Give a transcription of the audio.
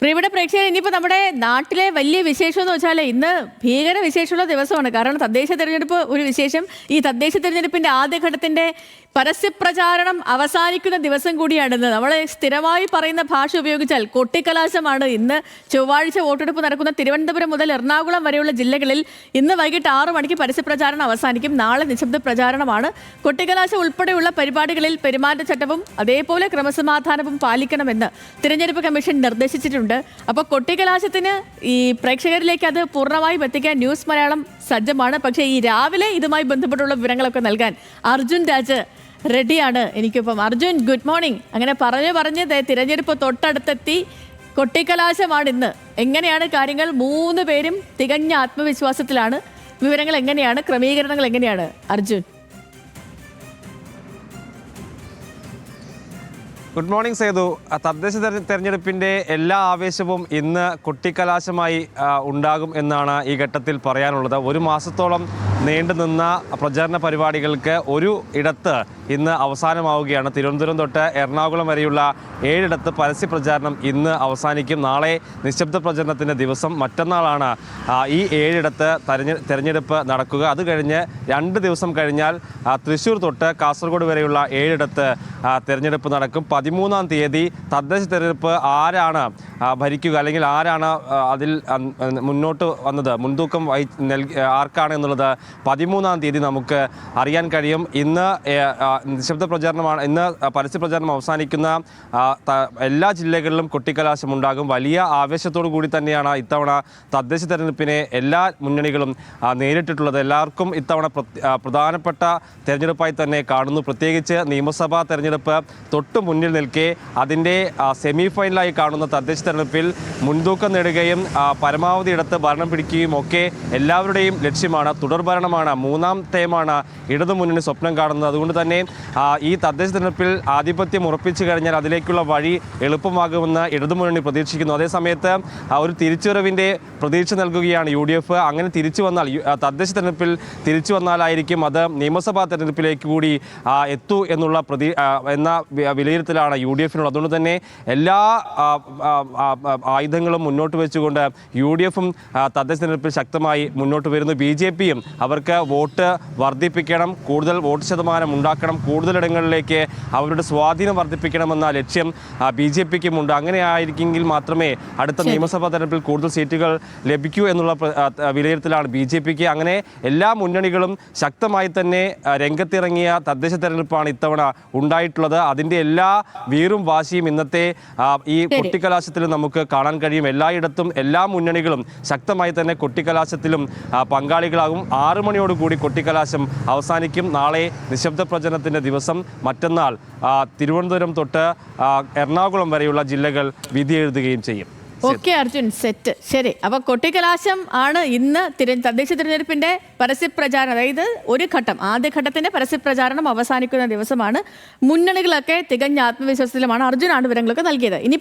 പ്രിയപ്പെട്ട പ്രേക്ഷകർ ഇനിയിപ്പോൾ നമ്മുടെ നാട്ടിലെ വലിയ വിശേഷം എന്ന് വെച്ചാൽ ഇന്ന് ഭീകര വിശേഷമുള്ള ദിവസമാണ്. കാരണം തദ്ദേശ തെരഞ്ഞെടുപ്പ് ഒരു വിശേഷം. ഈ തദ്ദേശ തെരഞ്ഞെടുപ്പിന്റെ ആദ്യഘട്ടത്തിന്റെ പരസ്യപ്രചാരണം അവസാനിക്കുന്ന ദിവസം കൂടിയാണിന്ന് നമ്മൾ സ്ഥിരമായി പറയുന്ന ഭാഷ ഉപയോഗിച്ചാൽ കൊട്ടിക്കലാശമാണ് ഇന്ന്. ചൊവ്വാഴ്ച വോട്ടെടുപ്പ് നടക്കുന്ന തിരുവനന്തപുരം മുതൽ എറണാകുളം വരെയുള്ള ജില്ലകളിൽ ഇന്ന് വൈകിട്ട് ആറു മണിക്ക് പരസ്യപ്രചാരണം അവസാനിക്കും. നാളെ നിശബ്ദ പ്രചാരണമാണ്. കൊട്ടിക്കലാശം ഉൾപ്പെടെയുള്ള പരിപാടികളിൽ പെരുമാറ്റച്ചട്ടവും അതേപോലെ ക്രമസമാധാനവും പാലിക്കണമെന്ന് തിരഞ്ഞെടുപ്പ് കമ്മീഷൻ നിർദ്ദേശിച്ചിട്ടുണ്ട്. അപ്പോൾ കൊട്ടിക്കലാശത്തിന് ഈ പ്രേക്ഷകരിലേക്ക് അത് പൂർണമായും എത്തിക്കാൻ ന്യൂസ് മലയാളം സജ്ജമാണ്. പക്ഷേ ഈ രാവിലെ ഇതുമായി ബന്ധപ്പെട്ടുള്ള വിവരങ്ങളൊക്കെ നൽകാൻ അർജുൻ രാജ് റെഡിയാണ് എനിക്കിപ്പം. Arjun good morning. അങ്ങനെ പറഞ്ഞു പറഞ്ഞ് തിരഞ്ഞെടുപ്പ് തൊട്ടടുത്തെത്തി. കൊട്ടിക്കലാശമാണ് ഇന്ന്. എങ്ങനെയാണ് കാര്യങ്ങൾ? മൂന്ന് പേരും തികഞ്ഞ ആത്മവിശ്വാസത്തിലാണ്. വിവരങ്ങൾ എങ്ങനെയാണ്? ക്രമീകരണങ്ങൾ എങ്ങനെയാണ്? അർജുൻ. Good morning Sethu. തദ്ദേശ തെരഞ്ഞെടുപ്പിന്റെ എല്ലാ ആവേശവും ഇന്ന് കുട്ടിക്കലാശമായി ഉണ്ടാകും എന്നാണ് ഈ ഘട്ടത്തിൽ പറയാനുള്ളത്. ഒരു മാസത്തോളം നീണ്ടുനിന്ന പ്രചാരണ പരിപാടികൾക്ക് ഒരു ഇടത്ത് ഇന്ന് അവസാനമാവുകയാണ്. തിരുവനന്തപുരം തൊട്ട് എറണാകുളം വരെയുള്ള ഏഴിടത്ത് പരസ്യ പ്രചാരണം ഇന്ന് അവസാനിക്കും. നാളെ നിശബ്ദ പ്രചരണത്തിന്റെ ദിവസം. മറ്റന്നാളാണ് ഈ ഏഴിടത്ത് തെരഞ്ഞെ തെരഞ്ഞെടുപ്പ് നടക്കുക. അത് കഴിഞ്ഞ് രണ്ട് ദിവസം കഴിഞ്ഞാൽ തൃശ്ശൂർ തൊട്ട് കാസർഗോഡ് വരെയുള്ള ഏഴിടത്ത് തിരഞ്ഞെടുപ്പ് നടക്കും. പതിമൂന്നാം തീയതി തദ്ദേശ തെരഞ്ഞെടുപ്പ് ആരാണ് ഭരിക്കുക അല്ലെങ്കിൽ ആരാണ് അതിൽ മുന്നോട്ട് വന്നത് മുൻതൂക്കം വഹി നൽകി ആർക്കാണ് എന്നുള്ളത് പതിമൂന്നാം തീയതി നമുക്ക് അറിയാൻ കഴിയും. ഇന്ന് നിശബ്ദ പ്രചാരണമാണ് ഇന്ന് പരസ്യ പ്രചാരണം അവസാനിക്കുന്ന എല്ലാ ജില്ലകളിലും കൊട്ടിക്കലാശം ഉണ്ടാകും. വലിയ ആവേശത്തോടു കൂടി തന്നെയാണ് ഇത്തവണ തദ്ദേശ തെരഞ്ഞെടുപ്പിനെ എല്ലാ മുന്നണികളും നേരിട്ടിട്ടുള്ളത്. എല്ലാവർക്കും ഇത്തവണ പ്രധാനപ്പെട്ട തെരഞ്ഞെടുപ്പായി തന്നെ കാണുന്നു. പ്രത്യേകിച്ച് നിയമസഭാ തെരഞ്ഞെടുപ്പ് തൊട്ടു മുന്നിൽ നിൽക്കെ അതിന്റെ സെമി ഫൈനലായി കാണുന്ന തദ്ദേശ തെരഞ്ഞെടുപ്പിൽ മുൻതൂക്കം നേടുകയും പരമാവധി ഇടത്ത് ഭരണം പിടിക്കുകയും ഒക്കെ എല്ലാവരുടെയും ലക്ഷ്യമാണ്. തുടർ ഭരണമാണ് മൂന്നാം തേമാണ് ഇടതു മുന്നണി സ്വപ്നം കാണുന്നത്. അതുകൊണ്ട് തന്നെ ഈ തദ്ദേശ തിരഞ്ഞെടുപ്പിൽ ആധിപത്യം ഉറപ്പിച്ചു കഴിഞ്ഞാൽ അതിലേക്കുള്ള വഴി എളുപ്പമാകുമെന്ന് ഇടതുമുന്നണി പ്രതീക്ഷിക്കുന്നു. അതേസമയത്ത് ഒരു തിരിച്ചുവരവിന്റെ പ്രതീക്ഷ നൽകുകയാണ് യു ഡി എഫ്. അങ്ങനെ തിരിച്ചു വന്നാൽ തദ്ദേശ തിരഞ്ഞെടുപ്പിൽ തിരിച്ചു വന്നാലായിരിക്കും അത് നിയമസഭാ തിരഞ്ഞെടുപ്പിലേക്ക് കൂടി എത്തൂ എന്നുള്ള പ്രതി എന്ന വിലയിരുത്തലാണ് യു ഡി എഫിനുള്ളത്. അതുകൊണ്ട് തന്നെ എല്ലാ ആയുധങ്ങളും മുന്നോട്ട് വെച്ചുകൊണ്ട് യു ഡി എഫും തദ്ദേശ തിരഞ്ഞെടുപ്പിൽ ശക്തമായി മുന്നോട്ട് വരുന്നു. ബി ജെ പിയും അവർക്ക് വോട്ട് വർദ്ധിപ്പിക്കണം കൂടുതൽ വോട്ട് ശതമാനം ഉണ്ടാക്കണം കൂടുതലിടങ്ങളിലേക്ക് അവരുടെ സ്വാധീനം വർദ്ധിപ്പിക്കണമെന്ന ലക്ഷ്യം ബി ജെ പിക്കുമുണ്ട്. അങ്ങനെ ആയിരിക്കെങ്കിൽ മാത്രമേ അടുത്ത നിയമസഭാ തെരഞ്ഞെടുപ്പിൽ കൂടുതൽ സീറ്റുകൾ ലഭിക്കൂ എന്നുള്ള വിലയിരുത്തലാണ് ബി ജെ പിക്ക്. അങ്ങനെ എല്ലാ മുന്നണികളും ശക്തമായി തന്നെ രംഗത്തിറങ്ങിയ തദ്ദേശ തെരഞ്ഞെടുപ്പാണ് ഇത്തവണ ഉണ്ടായിട്ടുള്ളത്. അതിന്റെ എല്ലാ വീറും വാശിയും ഇന്നത്തെ ഈ കൊട്ടിക്കലാശത്തിൽ നമുക്ക് കാണാൻ കഴിയും. എല്ലായിടത്തും എല്ലാ മുന്നണികളും ശക്തമായി തന്നെ കൊട്ടിക്കലാശത്തിലും പങ്കാളികളാകും. ആറു മണിയോടുകൂടി കൊട്ടിക്കലാശം അവസാനിക്കും. നാളെ നിശബ്ദ പ്രചരണത്തിന്റെ ദിവസം. മറ്റന്നാൾ തിരുവനന്തപുരം തൊട്ട് എറണാകുളം വരെയുള്ള ജില്ലകൾ വിധി എഴുതുകയും ചെയ്യും. ഓക്കെ അർജുൻ സെറ്റ് ശരി. അപ്പൊ കൊട്ടിക്കലാശം ആണ് ഇന്ന് തദ്ദേശ തിരഞ്ഞെടുപ്പിന്റെ പരസ്യപ്രചാരണം. അതായത് ഒരു ഘട്ടം ആദ്യഘട്ടത്തിന്റെ പരസ്യപ്രചാരണം അവസാനിക്കുന്ന ദിവസമാണ്. മുന്നണികളൊക്കെ തികഞ്ഞ ആത്മവിശ്വാസത്തിലുമാണ്. അർജുനാണ് വിവരങ്ങളൊക്കെ നൽകിയത്. ഇനി